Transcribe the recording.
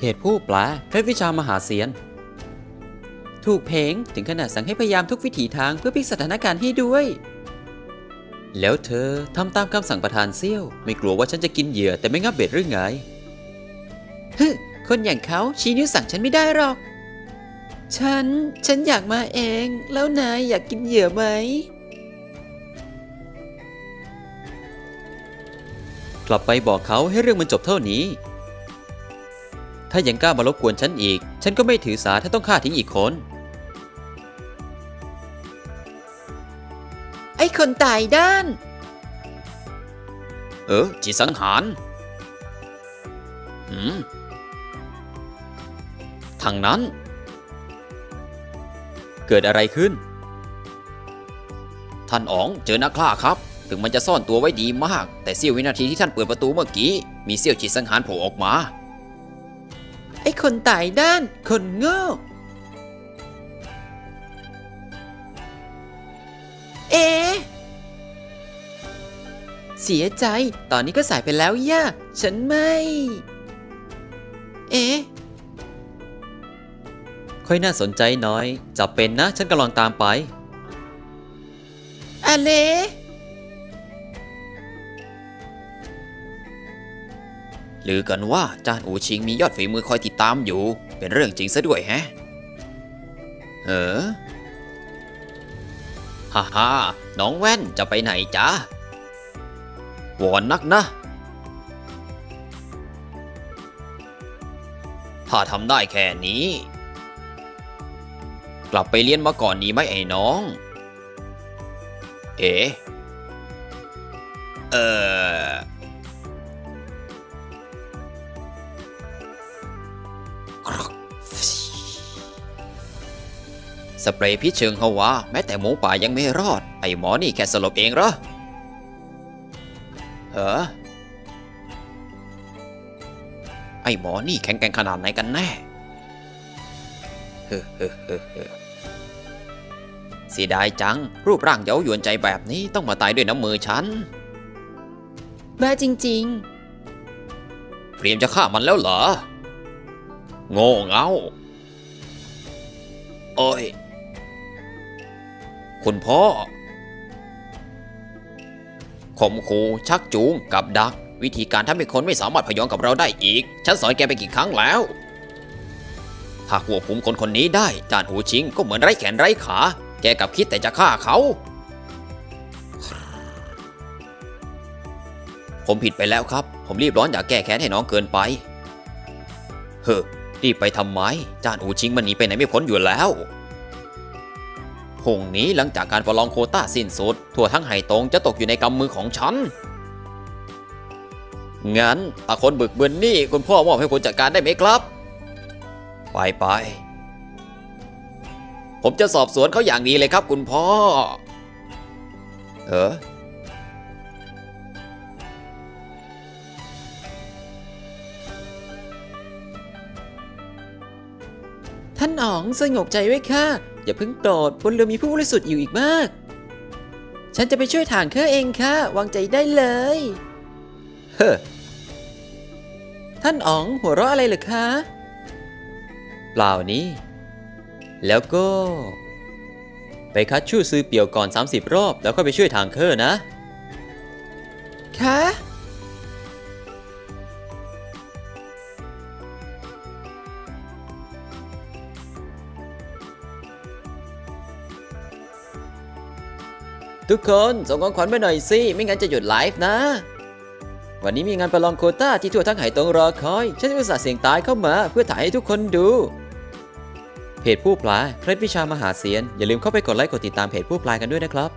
เหตุผู้แปลเคล็ดวิชามหาเสียน ถูกเพงถึงขนาดสั่งให้พยายามทุกวิถีทางเพื่อพลิกสถานการณ์ให้ด้วย แล้วเธอทำตามคำสั่งประธานเซี่ยว ไม่กลัวว่าฉันจะกินเหยื่อแต่ไม่งับเบ็ดหรือไงฮึคนอย่างเขาชี้นิ้วสั่งฉันไม่ได้หรอก ฉัน ฉันอยากมาเอง แล้วนายอยากกินเหยื่อไหมกลับไปบอกเขาให้เรื่องมันจบเท่านี้ ถ้ายังกล้ามารบกวนฉันอีก ฉันก็ไม่ถือสาถ้าต้องฆ่าทิ้งอีกคน ไอ้คนตายด้าน เออจิตสังหารหืมทางนั้น เกิดอะไรขึ้น ท่านอ๋องเจอนักฆ่าครับ ถึงมันจะซ่อนตัวไว้ดีมาก แต่เสี้ยววินาทีที่ท่านเปิดประตูเมื่อกี้ มีเสี้ยวจิตสังหารโผล่ออกมาไอ้คนตายด้าน คนโง่เอ เสียใจ ตอนนี้ก็สายไปแล้วย่า ฉันไม่ เอ๊ค่อยน่าสนใจน้อย จะเป็นนะ ฉันกำลังตามไปอะเล ลือกันว่าจานอูชิงมียอดฝีมือคอยติดตามอยู่ เป็นเรื่องจริงซะด้วยแฮะเออฮ่าฮ่าน้องแว่นจะไปไหนจ๊ะวอนนักนะ ถ้าทำได้แค่นี้ กลับไปเรียนมาก่อนดีไหมไอ้น้อง เอ๋เออ สเปรย์พิษเชิงฮาวาแม้แต่หมูป่ายังไม่รอด ไอ้หมอนี่แค่สลบเองเหรอเหรอไอ้หมอนี่แข็งแกร่งขนาดไหนกันแน่เฮ้อเฮ้อเฮ้อเฮ้อเสียดายจัง รูปร่างเย้ายวนใจแบบนี้ต้องมาตายด้วยน้ำมือฉันบ้าจริงๆเตรียมจะฆ่ามันแล้วเหรอ โง่เง่าโอ้ย คุณพ่อข่มขู่ชักจูงกับดัก วิธีการทำให้คนไม่สามารถพยองกับเราได้อีก ฉันสอนแกไปกี่ครั้งแล้วถ้าควบคุมคนคนนี้ได้จานหูชิงก็เหมือนไร้แขนไร้ขา แกกับคิดแต่จะฆ่าเขา ผมผิดไปแล้วครับ ผมรีบร้อนอยากแก้แค้นให้น้องเกินไป เฮ้อรีบไปทำไมจานอูชิงมันหนีไปไหนไม่พ้นอยู่แล้ว พรุ่งนี้หลังจากการประลองโคต้าสิ้นสุด ทั่วทั้งไหตงจะตกอยู่ในกำมือของฉัน งั้นตาคนบึกบืนนี่คุณพ่อมอบให้ผมจัดการได้ไหมครับ ไปไป ผมจะสอบสวนเขาอย่างดีเลยครับคุณพ่อ เออ ท่านอ๋องสงบใจไว้ค่ะ อย่าเพิ่งโกรธบนเรือมีผู้บริสุทธิ์อยู่อีกมาก ฉันจะไปช่วยถ่างเครื่องเองค่ะ วางใจได้เลย เฮ้อท่านอ๋องหัวเราะอะไรเหรอคะ เปล่านี่แล้วก็ ไปคัดชู่ซื้อเปี่ยวก่อน 30 รอบ แล้วก็ไปช่วยทางเคอร์นะ คะ ทุกคนส่งของขวัญมาหน่อยสิ ไม่งั้นจะหยุดไลฟ์นะ วันนี้มีงานประลองโคต้าที่ทั่วทั้งไหตรงรอคอย ฉันอุตส่าห์เสี่ยงตายเข้ามาเพื่อถ่ายให้ทุกคนดู เพจผู้ปลาเคล็ดวิชามหาเสียน อย่าลืมเข้าไปกดไลค์กดติดตามเพจผู้ปลากันด้วยนะครับ